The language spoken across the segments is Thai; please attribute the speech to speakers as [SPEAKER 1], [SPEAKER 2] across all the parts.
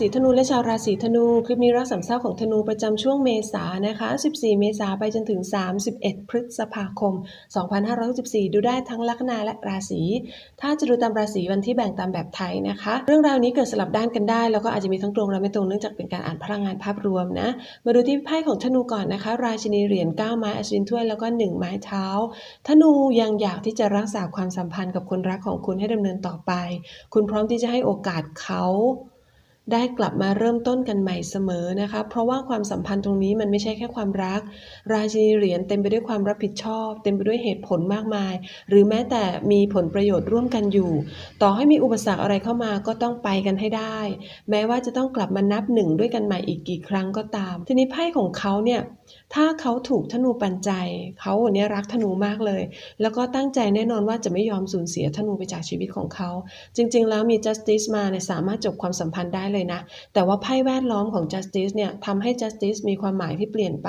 [SPEAKER 1] ศีธนูและชาวราศีธนู คลิปนี้รักสามเศร้าของธนูประจำช่วงเมษายนะคะ 14 เมษายนไปจนถึง 31 พฤษภาคม 2564 ดูได้ทั้งลัคนาและราศีถ้าจะดูตามราศีวันที่แบ่งตามแบบไทยนะคะ เรื่องราวนี้เกิดสลับด้านกันได้ แล้วก็อาจจะมีทั้งตรงและไม่ตรงเนื่องจากเป็นการอ่านพลังงานภาพรวมนะ มาดูที่ไพ่ของธนูก่อนนะคะ ราชินีเหรียญ9ไม้อัศวินถ้วยแล้วก็ 1 ไม้เท้า ธนูยังอยากที่จะรักษาความสัมพันธ์กับคนรักของคุณให้ดำเนินต่อไป คุณพร้อมที่จะให้โอกาสเขา ได้กลับมาเริ่มต้นกันใหม่เสมอนะคะ เพราะว่าความสัมพันธ์ตรงนี้มันไม่ใช่แค่ความรัก ราชินีเหรียญเต็มไปด้วยความรับผิดชอบ เต็มไปด้วยเหตุผลมากมาย หรือแม้แต่มีผลประโยชน์ร่วมกันอยู่ ต่อให้มีอุปสรรคอะไรเข้ามาก็ต้องไปกันให้ได้ แม้ว่าจะต้องกลับมานับหนึ่งด้วยกันใหม่อีกกี่ครั้งก็ตาม ทีนี้ไพ่ของเขาเนี่ยถ้าเขาถูกธนูปันใจ เขาวันนี้รักธนูมากเลย แล้วก็ตั้งใจแน่นอนว่าจะไม่ยอมสูญเสียธนูไปจากชีวิตของเขา จริง ๆ แล้วมี justice มาเนี่ยสามารถจบความสัมพันธ์ได้เลยนะ แต่ว่าไพ่แวดล้อมของ justice เนี่ยทำให้ justice มีความหมายที่เปลี่ยนไป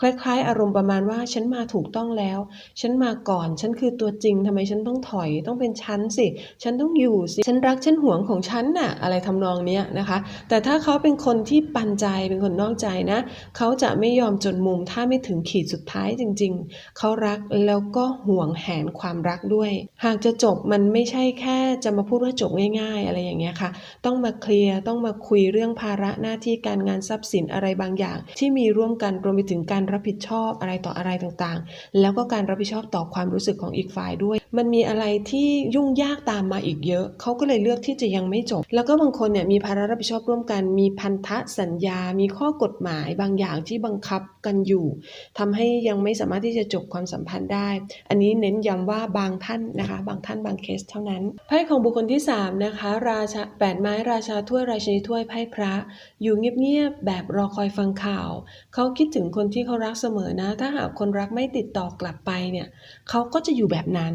[SPEAKER 1] คล้ายๆ อารมณ์ประมาณว่าฉันมาถูกต้องแล้ว ฉันมาก่อน ฉันคือตัวจริงทำไมฉันต้องถอย ต้องเป็นฉันสิ ฉันต้องอยู่สิ ฉันรักฉันหวงของฉันน่ะ อะไรทำนองเนี้ยนะคะ แต่ถ้าเขาเป็นคนที่ปันใจ เป็นคนนอกใจนะ เขาจะไม่ยอมจนมุม ถ้าไม่ถึงขีดสุดท้ายจริง ๆ เขารักแล้วก็ห่วงแหนความรักด้วย หากจะจบมันไม่ใช่แค่จะมาพูดว่าจบง่าย ๆ อะไรอย่างเงี้ยค่ะ ต้องมาเคลียร์ ต้องมาคุยเรื่องภาระหน้าที่การงานทรัพย์สินอะไรบางอย่าง ที่มีร่วมกันรวมไปถึงการรับผิดชอบอะไรต่ออะไรต่างๆ แล้วก็การรับผิดชอบต่อความรู้สึกของอีกฝ่ายด้วย มันมีอะไรที่ยุ่งยากตามมาอีกเยอะ เขาก็เลยเลือกที่จะยังไม่จบ แล้วก็บางคนเนี่ยมีภาระรับผิดชอบร่วมกัน มีพันธะสัญญา มีข้อกฎหมายบางอย่างที่บังคับกันอยู่ทำให้ยังไม่สามารถที่จะจบความสัมพันธ์ได้ อันนี้เน้นย้ำว่าบางท่านนะคะ บางท่านบางเคสเท่านั้น ไพ่ของบุคคลที่3นะคะราชาแปดไม้ราชาถ้วยราชินีถ้วยไพ่พระ อยู่เงียบๆแบบรอคอยฟังข่าว เขาคิดถึงคนที่เขารักเสมอนะ ถ้าหากคนรักไม่ติดต่อกลับไปเนี่ยเขาก็จะอยู่แบบนั้น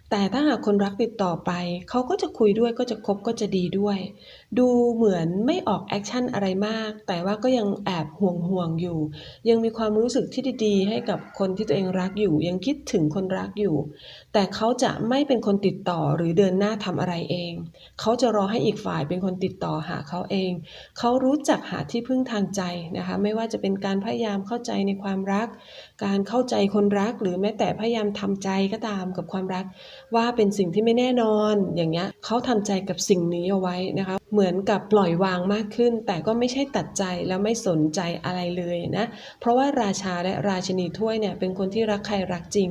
[SPEAKER 1] แต่ถ้าหากคนรักติดต่อไป เขาก็จะคุยด้วยก็จะคบก็จะดีด้วย ดูเหมือนไม่ออกแอคชั่นอะไรมาก แต่ว่าก็ยังแอบห่วงห่วงอยู่ ยังมีความรู้สึกที่ดีๆ ให้กับคนที่ตัวเองรักอยู่ ยังคิดถึงคนรักอยู่ แต่เขาจะไม่เป็นคนติดต่อหรือเดินหน้าทำอะไรเอง เขาจะรอให้อีกฝ่ายเป็นคนติดต่อหาเขาเอง เขารู้จักหาที่พึ่งทางใจนะคะ ไม่ว่าจะเป็นการพยายามเข้าใจในความรัก การเข้าใจคนรักหรือแม้แต่พยายามทำใจก็ตามกับความรัก ว่าเป็นสิ่งที่ไม่แน่นอน อย่างเงี้ยเขาทำใจกับสิ่งนี้เอาไว้นะคะ เหมือนกับปล่อยวางมากขึ้น แต่ก็ไม่ใช่ตัดใจแล้วไม่สนใจอะไรเลยนะเพราะว่าราชาและราชินีถ้วยเนี่ยเป็นคนที่รักใครรักจริง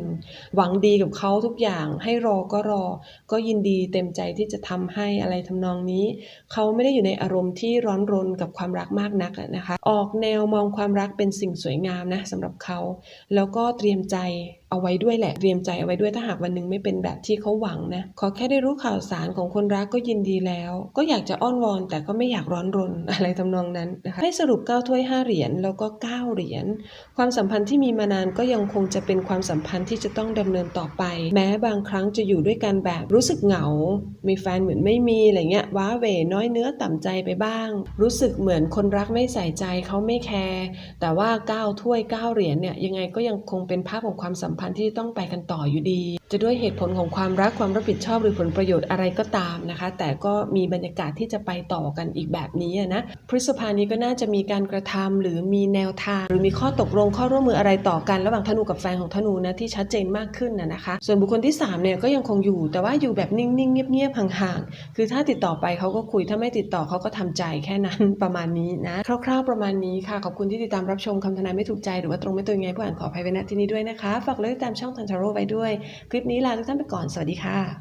[SPEAKER 1] หวังดีกับเขาทุกอย่าง ให้รอก็รอ ก็ยินดีเต็มใจที่จะทำให้อะไรทำนองนี้ เขาไม่ได้อยู่ในอารมณ์ที่ร้อนรนกับความรักมากนักนะคะ ออกแนวมองความรักเป็นสิ่งสวยงามนะสำหรับเขา แล้วก็เตรียมใจ เอาไว้ด้วยแหละเตรียมใจเอาไว้ด้วยถ้าหากวันหนึ่งไม่เป็นแบบที่เขาหวังนะขอแค่ได้รู้ข่าวสารของคนรักก็ยินดีแล้ว ก็อยากจะอ้อนวอน แต่ก็ไม่อยากร้อนรนอะไรทำนองนั้นนะคะให้สรุป9ถ้วย5เหรียญแล้วก็ 9 เหรียญความสัมพันธ์ที่มีมานานก็ยังคงจะเป็นความสัมพันธ์ที่จะต้องดำเนินต่อไป แม้บางครั้งจะอยู่ด้วยกันแบบรู้สึกเหงา มีแฟนเหมือนไม่มีอะไรเงี้ยว้าเหวน้อยเนื้อต่ำใจไปบ้าง รู้สึกเหมือนคนรักไม่ใส่ใจเขาไม่แคร์แต่ว่า9ถ้วย9เหรียญเนี่ยยังไงก็ยังคงเป็นภาพของความสัมพันธ์ที่ต้องไปกันต่ออยู่ดี จะด้วยเหตุผลของความรักความรับผิดชอบหรือผลประโยชน์อะไรก็ตามนะคะ แต่ก็มีบรรยากาศที่จะไปต่อกันอีกแบบนี้อะนะพฤษภานี้ก็น่าจะมีการกระทำหรือมีแนวทาง หรือมีข้อตกลงข้อร่วมมืออะไรต่อกัน ระหว่างธนูกับแฟนของธนูนะที่ชัดเจนมากขึ้นนะนะคะ ส่วนบุคคลที่สามเนี่ยก็ยังคงอยู่ แต่ว่าอยู่แบบนิ่งๆเงียบๆห่างๆคือถ้าติดต่อไปเขาก็คุยถ้าไม่ติดต่อเขาก็ทำใจแค่นั้นประมาณนี้นะคร่าว ๆ ประมาณนี้ค่ะขอบคุณที่ติดตามรับชมคำทนายไม่ถูกใจหรือว่าตรงไม่ตรงยังไงผู้อ่านขออภัยไว้ณที่นี้ด้วยนะคะฝากเลยติดตามช่องทันทาโร่ไว้ด้วยคลิปนี้ลาทุกท่านไปก่อน สวัสดีค่ะ